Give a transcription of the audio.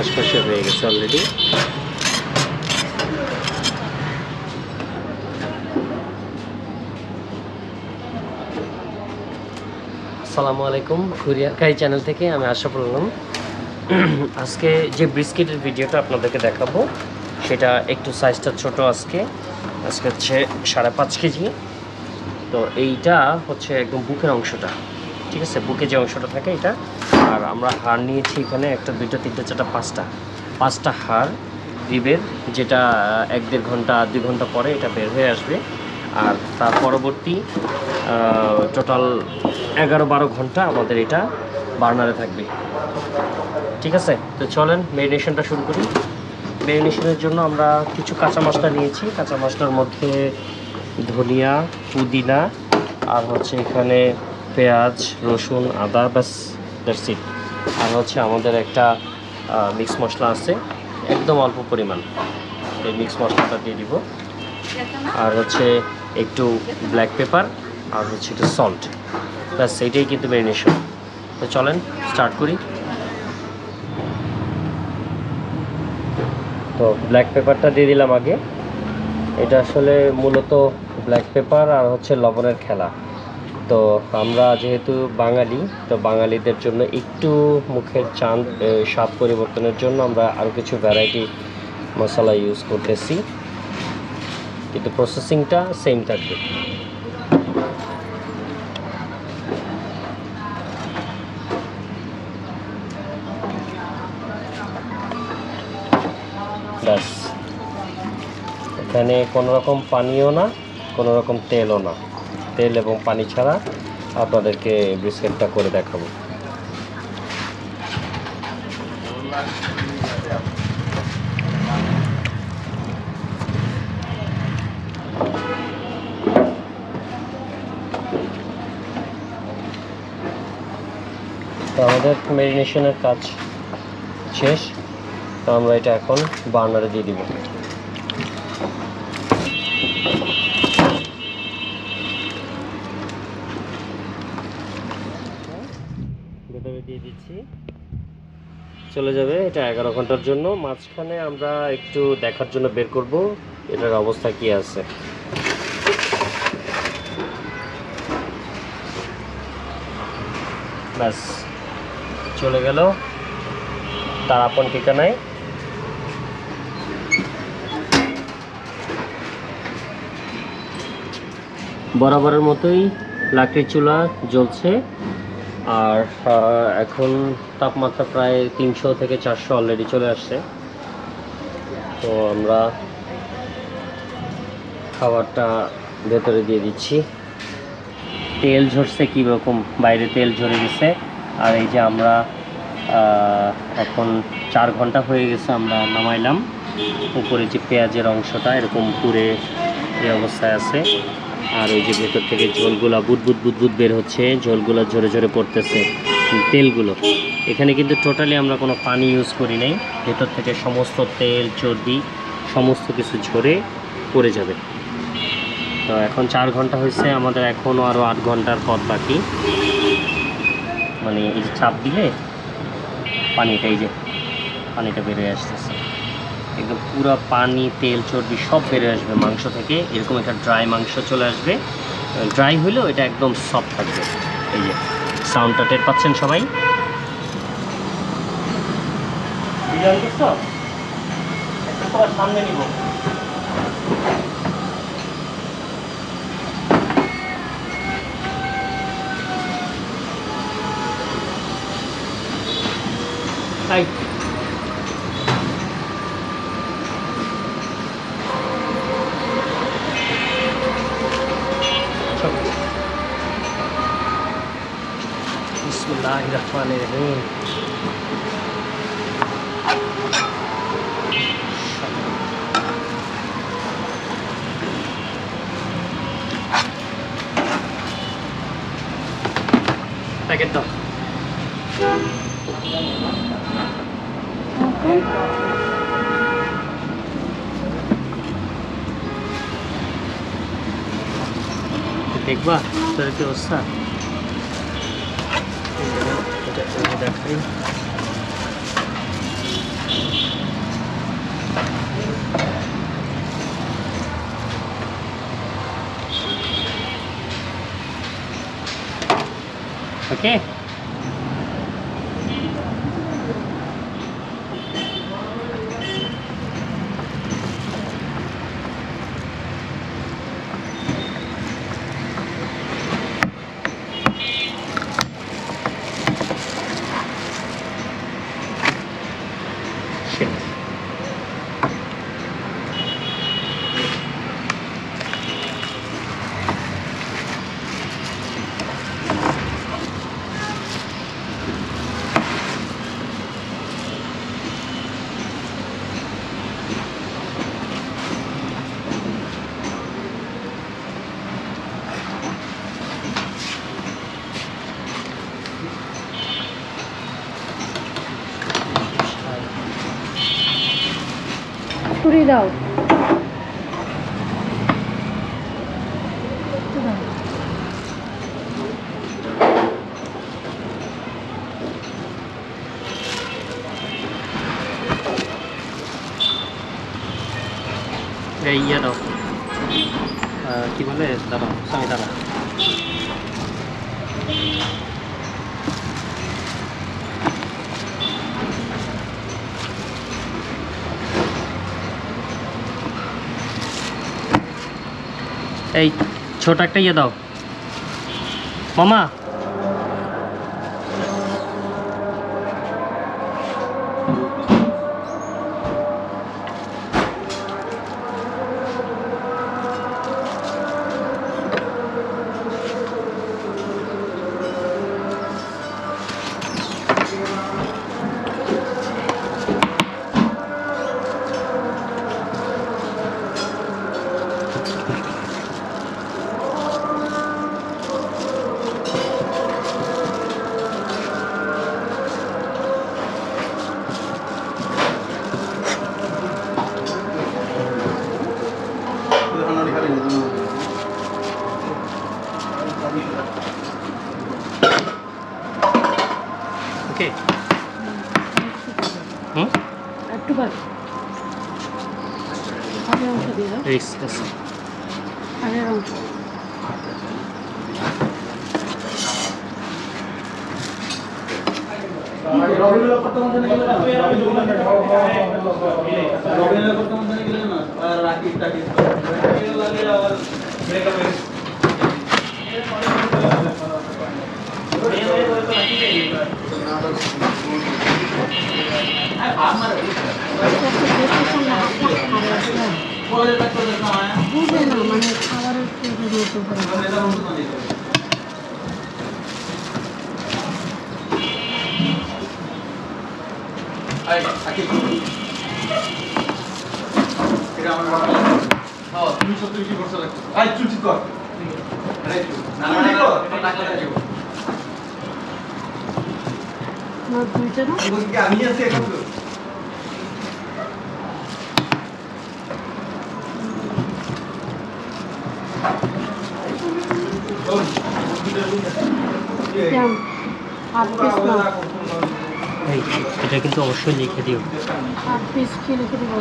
আশপাশে হয়ে গেছে অলরেডি আসসালামু আলাইকুম কুরিয়ার কাই চ্যানেল থেকে আমি আশা করলাম আজকে যে বিস্কিটের ভিডিওটা আপনাদেরকে দেখাবো, সেটা একটু সাইজটা ছোট আজকে। আজকে হচ্ছে সাড়ে পাঁচ কেজি। তো এইটা হচ্ছে একদম বুকের অংশটা। ঠিক আছে? বুকে যে অংশটা থাকে এটা। আর আমরা হাড় নিয়েছি এখানে একটা, দুইটা, তিনটা, চারটা, পাঁচটা। পাঁচটা হাড় রিবের যেটা এক দেড় ঘণ্টা, দুই ঘণ্টা পরে এটা বের হয়ে আসবে। আর তার পরবর্তী টোটাল এগারো বারো ঘণ্টা আমাদের এটা বার্নারে থাকবে। ঠিক আছে? তো চলেন মেরিনেশনটা শুরু করি। মেরিনেশনের জন্য আমরা কিছু কাঁচা মশলা নিয়েছি। কাঁচা মশলার মধ্যে ধনিয়া, পুদিনা, আর হচ্ছে এখানে পেঁয়াজ, রসুন, আদা, ব্যাস দ্যাটস আর হচ্ছে আমাদের একটা মিক্স মশলা আছে, একদম অল্প পরিমাণ। এই মিক্স মশলাটা দিয়ে দিব। আর হচ্ছে একটু ব্ল্যাক পেপার আর হচ্ছে একটু সল্ট ব্যাস, এইটাই কিন্তু ম্যারিনেশন তো চলেন স্টার্ট করি। তো ব্ল্যাক পেপারটা দিয়ে দিলাম আগে। এটা আসলে মূলত ব্ল্যাক পেপার আর হচ্ছে লবণের খেলা। তো আমরা যেহেতু বাঙালি, তো বাঙালিদের জন্য একটু মুখের চাঁদ স্বাদ পরিবর্তনের জন্য আমরা আরও কিছু ভ্যারাইটি মশলা ইউজ করতেছি। কিন্তু প্রসেসিংটা সেম থাকবে। ব্যাস। এখানে কোনো রকম পানিও না, কোনো রকম তেলও না। তেল এবং পানি ছাড়া আপনাদেরকে বিস্কিটটা করে দেখাবো। তো আমাদের মেরিনেশনের কাজ শেষ। তো আমরা এটা এখন বার্নারে দিয়ে দিব। ভেতরে দিয়ে দিচ্ছি। চলে যাবে এটা এগারো ঘণ্টার জন্য। মাঝখানে আমরা একটু দেখার জন্য বের করব, এটার অবস্থা কি আছে। ব্যাস, চলে গেল তার আপন ঠিকানায়। বরাবরের মতোই লাকড়ির চুলা জ্বলছে। আর এখন তাপমাত্রা প্রায় তিনশো থেকে চারশো অলরেডি চলে আসছে। তো আমরা খাবারটা ভেতরে দিয়ে দিচ্ছি। তেল ঝরছে কীরকম? বাইরে তেল ঝরে গেছে। আর এই যে আমরা এখন চার ঘণ্টা হয়ে গেছে আমরা নামাইলাম। উপরে যে পেঁয়াজের অংশটা এরকম পুরে এই অবস্থায় আছে। আর ওই যে ভেতর থেকে ঝোলগুলা বুদবুদ বুদবুদ বের হচ্ছে, ঝোলগুলো ঝরে ঝরে পড়তেছে তেলগুলো। এখানে কিন্তু টোটালি আমরা কোনো পানি ইউজ করি নাই। ভেতর থেকে সমস্ত তেল, চর্বি, সমস্ত কিছু ঝরে পড়ে যাবে। তো এখন চার ঘণ্টা হয়েছে, আমাদের এখনও আরও আট ঘণ্টার পথ বাকি। মানে এই যে চাপ দিলে পানিটা এই যে, পানিটা বেরিয়ে আসতেছে। একদম পুরো পানি, তেল, চর্বি সব বেরিয়ে আসবে মাংস থেকে। এরকম একটা ড্রাই মাংস চলে আসবে। ড্রাই হলেও এটা একদম সফট থাকবে। এই যে সাউন্ডটা টের পাচ্ছেন সবাই? সামনে নিব। Bismillahirrahmanirrahim. প্যাকেট দাও দেখবা তোর কি অবস্থা এটা এটা দেখাই Okay. action. ছুরি দাও এই ইয়ে দাও আহ, কি বলে দাঁড়া স্বামী দাঁড়া এই ছোট একটা ইয়ে দাও। মামা ওকে হুম? একটু বাদ। আগের অংশ দিয়ে দাও। রিক্স আছে আগের অংশ। বুঝে না মানে চুপ ঠিক কর না না ঠিক কর টাকা দেব না দুইটা না বলছি কি আমি আছি এখন তো কেমন হাফ পিস না এই এটা কিন্তু অবশ্যই লিখে দিও। হাফ পিস কি লিখে দেবো?